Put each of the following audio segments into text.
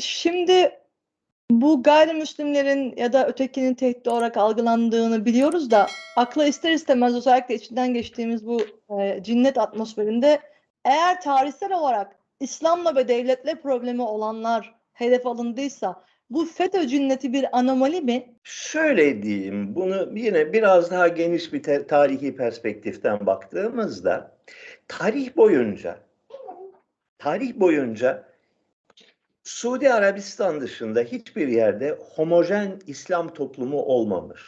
Şimdi bu gayrimüslimlerin ya da ötekinin tehdit olarak algılandığını biliyoruz da akla ister istemez özellikle içinden geçtiğimiz bu e, cinnet atmosferinde eğer tarihsel olarak İslam'la ve devletle problemi olanlar hedef alındıysa bu FETÖ cinneti bir anomali mi? Şöyle diyeyim, bunu yine biraz daha geniş bir te- tarihi perspektiften baktığımızda tarih boyunca tarih boyunca Suudi Arabistan dışında hiçbir yerde homojen İslam toplumu olmamış.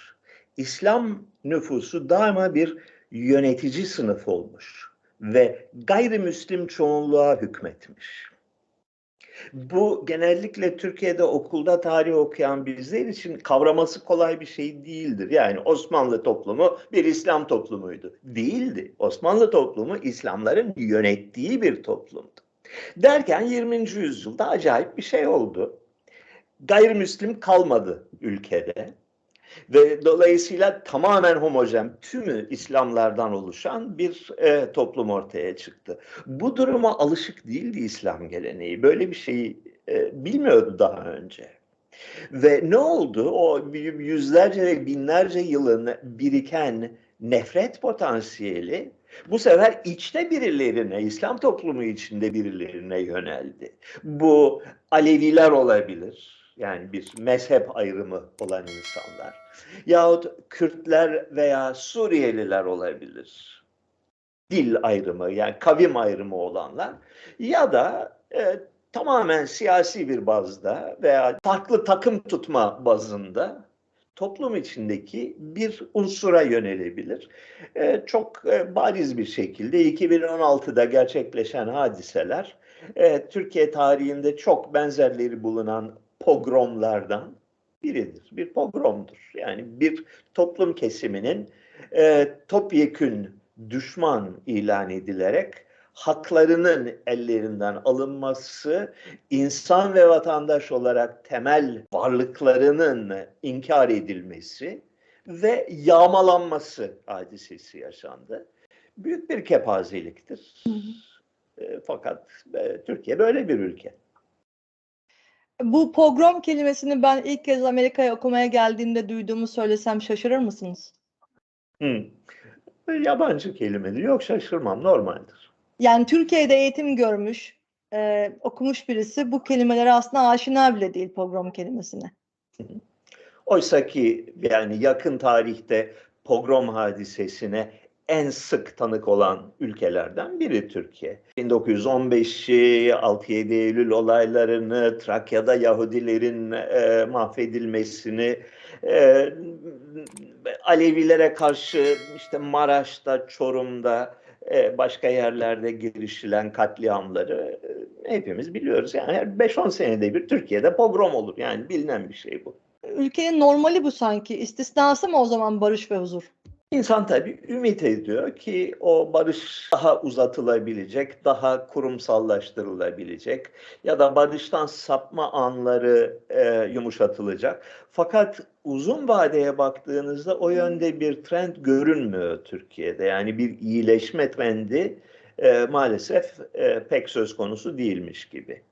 İslam nüfusu daima bir yönetici sınıf olmuş ve gayrimüslim çoğunluğa hükmetmiş. Bu genellikle Türkiye'de okulda tarih okuyan bizler için kavraması kolay bir şey değildir. Yani Osmanlı toplumu bir İslam toplumuydu. Değildi. Osmanlı toplumu İslamların yönettiği bir toplumdu. Derken 20. yüzyılda acayip bir şey oldu. Gayrimüslim kalmadı ülkede. Ve dolayısıyla tamamen homojen, tümü İslamlardan oluşan bir e, toplum ortaya çıktı. Bu duruma alışık değildi İslam geleneği. Böyle bir şeyi e, bilmiyordu daha önce. Ve ne oldu? O yüzlerce ve binlerce yılın biriken nefret potansiyeli bu sefer içte birilerine, İslam toplumu içinde birilerine yöneldi. Bu Aleviler olabilir. Yani bir mezhep ayrımı olan insanlar. Yahut Kürtler veya Suriyeliler olabilir. Dil ayrımı yani kavim ayrımı olanlar. Ya da e, tamamen siyasi bir bazda veya farklı takım tutma bazında toplum içindeki bir unsura yönelebilir. E, çok e, bariz bir şekilde 2016'da gerçekleşen hadiseler e, Türkiye tarihinde çok benzerleri bulunan pogromlardan biridir. Bir pogromdur. Yani bir toplum kesiminin e, topyekün düşman ilan edilerek haklarının ellerinden alınması, insan ve vatandaş olarak temel varlıklarının inkar edilmesi ve yağmalanması hadisesi yaşandı. Büyük bir kepazeliktir. Hı hı. E, fakat e, Türkiye böyle bir ülke. Bu pogrom kelimesini ben ilk kez Amerika'ya okumaya geldiğimde duyduğumu söylesem şaşırır mısınız? Hı. Yabancı kelimedir. Yok şaşırmam. Normaldir. Yani Türkiye'de eğitim görmüş, e, okumuş birisi bu kelimelere aslında aşina bile değil pogrom kelimesine. Oysa ki yani yakın tarihte pogrom hadisesine en sık tanık olan ülkelerden biri Türkiye. 1915'i, 6-7 Eylül olaylarını, Trakya'da Yahudilerin e, mahvedilmesini, e, Alevilere karşı işte Maraş'ta, Çorum'da, başka yerlerde girişilen katliamları e, hepimiz biliyoruz. Yani her 5-10 senede bir Türkiye'de pogrom olur. Yani bilinen bir şey bu. Ülkenin normali bu sanki. İstisnası mı o zaman barış ve huzur? İnsan tabii ümit ediyor ki o barış daha uzatılabilecek, daha kurumsallaştırılabilecek ya da barıştan sapma anları e, yumuşatılacak. Fakat uzun vadeye baktığınızda o yönde bir trend görünmüyor Türkiye'de. Yani bir iyileşme trendi e, maalesef e, pek söz konusu değilmiş gibi.